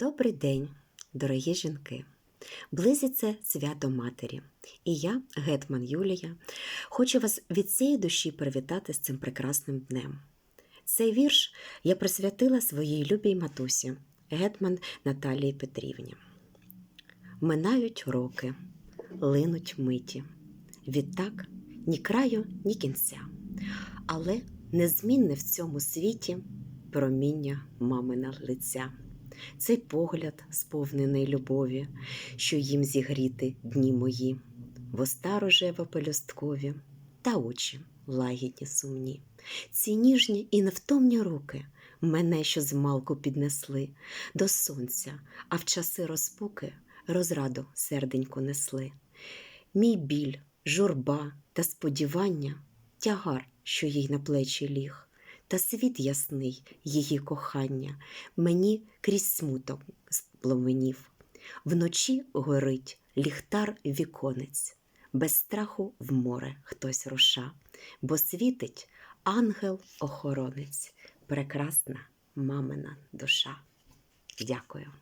Добрий день, дорогі жінки! Близиться свято Матері, і я, Гетман Юлія, хочу вас від цієї душі привітати з цим прекрасним днем. Цей вірш я присвятила своїй любій матусі, гетман Наталії Петрівні. Минають роки, линуть миті. Відтак ні краю, ні кінця. Але незмінне в цьому світі проміння мамина лиця. Цей погляд, сповнений любові, що їм зігріти дні мої, воста рожева пелюсткові та очі лагідні сумні. Ці ніжні і невтомні руки мене, що змалку піднесли до сонця, а в часи розпуки розраду серденько несли. Мій біль, журба та сподівання, тягар, що їй на плечі ліг та світ ясний її кохання мені крізь смуток спломенів. Вночі горить ліхтар віконець, без страху в море хтось руша, бо світить ангел-охоронець, прекрасна мамина душа. Дякую.